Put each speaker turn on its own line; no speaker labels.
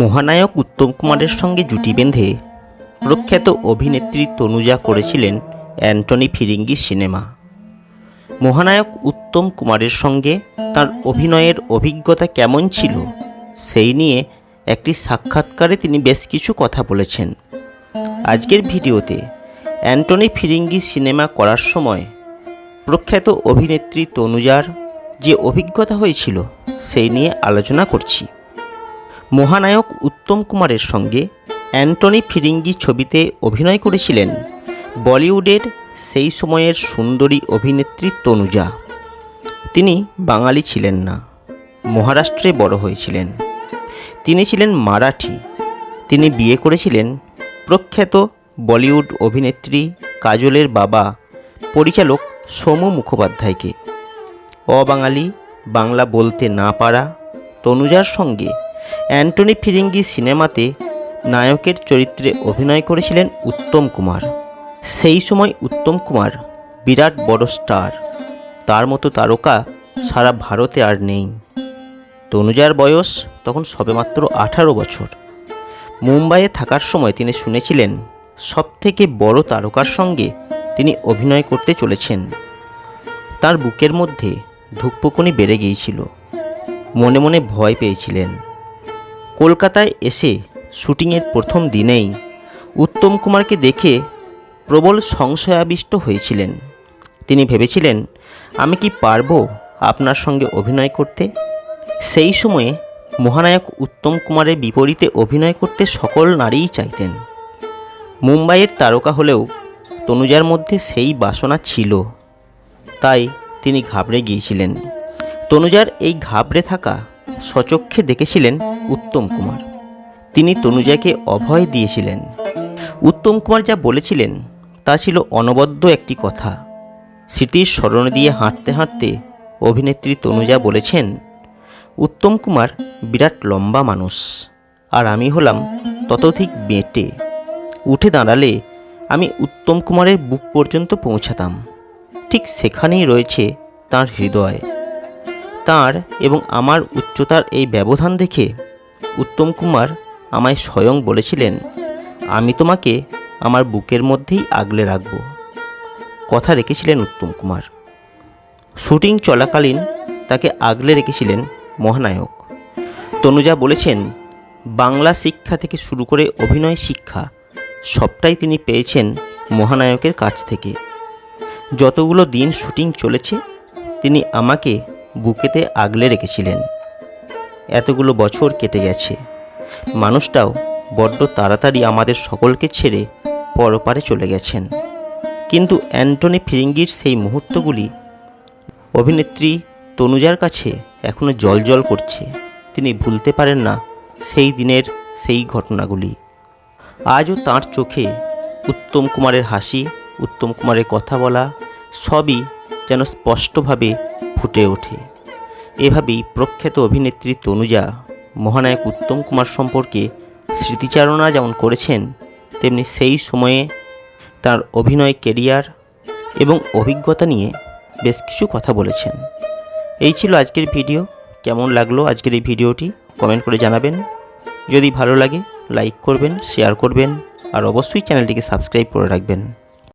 মহানায়ক উত্তম কুমারের সঙ্গে জুটি বেঁধে প্রখ্যাত অভিনেত্রী তনুজা করেছিলেন অ্যান্টনি ফিরিঙ্গি সিনেমা। মহানায়ক উত্তম কুমারের সঙ্গে তার অভিনয়ের অভিজ্ঞতা কেমন ছিল সেই নিয়ে একটি সাক্ষাৎকারে তিনি বেশ কিছু কথা বলেছেন। আজকের ভিডিওতে অ্যান্টনি ফিরিঙ্গি সিনেমা করার সময় প্রখ্যাত অভিনেত্রী তনুজার যে অভিজ্ঞতা হয়েছিল সেই নিয়ে আলোচনা করছি। মহানায়ক উত্তম কুমারের সঙ্গে অ্যান্টনি ফিরিঙ্গি ছবিতে অভিনয় করেছিলেন বলিউডের সেই সময়ের সুন্দরী অভিনেত্রী তনুজা। তিনি বাঙালি ছিলেন না, মহারাষ্ট্রে বড় হয়েছিলেন। তিনি ছিলেন মারাঠি। তিনি বিয়ে করেছিলেন প্রখ্যাত বলিউড অভিনেত্রী কাজলের বাবা, পরিচালক সোমু মুখোপাধ্যায়কে। অবাঙালি বাংলা বলতে না পারা তনুজার সঙ্গে অ্যান্টনি ফিরিঙ্গি সিনেমাতে নায়কের চরিত্রে অভিনয় করেছিলেন উত্তম কুমার। সেই সময় উত্তম কুমার বিরাট বড় স্টার। তার মতো তারকা সারা ভারতে আর নেই। তনুজার বয়স তখন সবেমাত্র আঠারো বছর। মুম্বাইয়ে থাকার সময় তিনি শুনেছিলেন, সবথেকে বড় তারকার সঙ্গে তিনি অভিনয় করতে চলেছেন। তার বুকের মধ্যে ধুকপুকুনি বেড়ে গিয়েছিল। মনে মনে ভয় পেয়েছিলেন। কলকাতায় এসে শুটিংয়ের প্রথম দিনেই উত্তম কুমারকে দেখে প্রবল সংশয়াবিষ্ট হয়েছিলেন। তিনি ভেবেছিলেন, আমি কি পারব আপনার সঙ্গে অভিনয় করতে? সেই সময়ে মহানায়ক উত্তম কুমারের বিপরীতে অভিনয় করতে সকল নারীই চাইতেন। মুম্বাইয়ের তারকা হলেও তনুজার মধ্যে সেই বাসনা ছিল। তাই তিনি ঘাবড়ে গিয়েছিলেন। তনুজার এই ঘাবড়ে থাকা সচক্ষে দেখেছিলেন উত্তম কুমার। তিনি তনুজাকে অভয় দিয়েছিলেন। উত্তম কুমার যা বলেছিলেন, তা ছিল অনবদ্য একটি কথা। স্মৃতির স্মরণ দিয়ে হাঁটতে হাঁটতে অভিনেত্রী তনুজা বলেছেন, উত্তম কুমার বিরাট লম্বা মানুষ, আর আমি হলাম ততোধিক বেঁটে উঠে দাঁড়ালে আমি উত্তম কুমারের বুক পর্যন্ত পৌঁছাতাম। ঠিক সেখানেই রয়েছে তার হৃদয়। তার এবং আমার উচ্চতার এই ব্যবধান দেখে উত্তম কুমার আমায় স্বয়ং বলেছিলেন, আমি তোমাকে আমার বুকের মধ্যেই আগলে রাখব। কথা রেখেছিলেন উত্তম কুমার। শুটিং চলাকালীন তাকে আগলে রেখেছিলেন মহানায়ক। তনুজা বলেছেন, বাংলা শিক্ষা থেকে শুরু করে অভিনয় শিক্ষা সবটাই তিনি পেয়েছেন মহানায়কের কাছ থেকে। যতগুলো দিন শুটিং চলেছে, তিনি আমাকে বুকেতে আগলে রেখেছিলেন। এতগুলো বছর কেটে গেছে। মানুষটাও বড্ড তাড়াতাড়ি আমাদের সকলকে ছেড়ে পরপারে চলে গেছেন। কিন্তু অ্যান্টনি ফিরিঙ্গির সেই মুহূর্তগুলি অভিনেত্রী তনুজার কাছে এখনও জল করছে। তিনি ভুলতে পারেন না সেই দিনের সেই ঘটনাগুলি। আজও তাঁর চোখে উত্তম কুমারের হাসি, উত্তম কুমারের কথা বলা সবই যেন স্পষ্টভাবে ফুটে ওঠে। এভাবেই প্রখ্যাত অভিনেত্রী তনুজা, মহানায়ক উত্তম কুমার সম্পর্কে স্মৃতিচারণা যেমন করেছেন, তেমনি সেই সময়ে তার অভিনয় কেরিয়ার এবং অভিজ্ঞতা নিয়ে বেশ কিছু কথা বলেছেন। এই ছিল আজকের ভিডিও। কেমন লাগল আজকের এই ভিডিওটি? কমেন্ট করে জানাবেন। যদি ভালো লাগে, লাইক করবেন, শেয়ার করবেন, আর অবশ্যই চ্যানেলটিকে সাবস্ক্রাইব করে রাখবেন।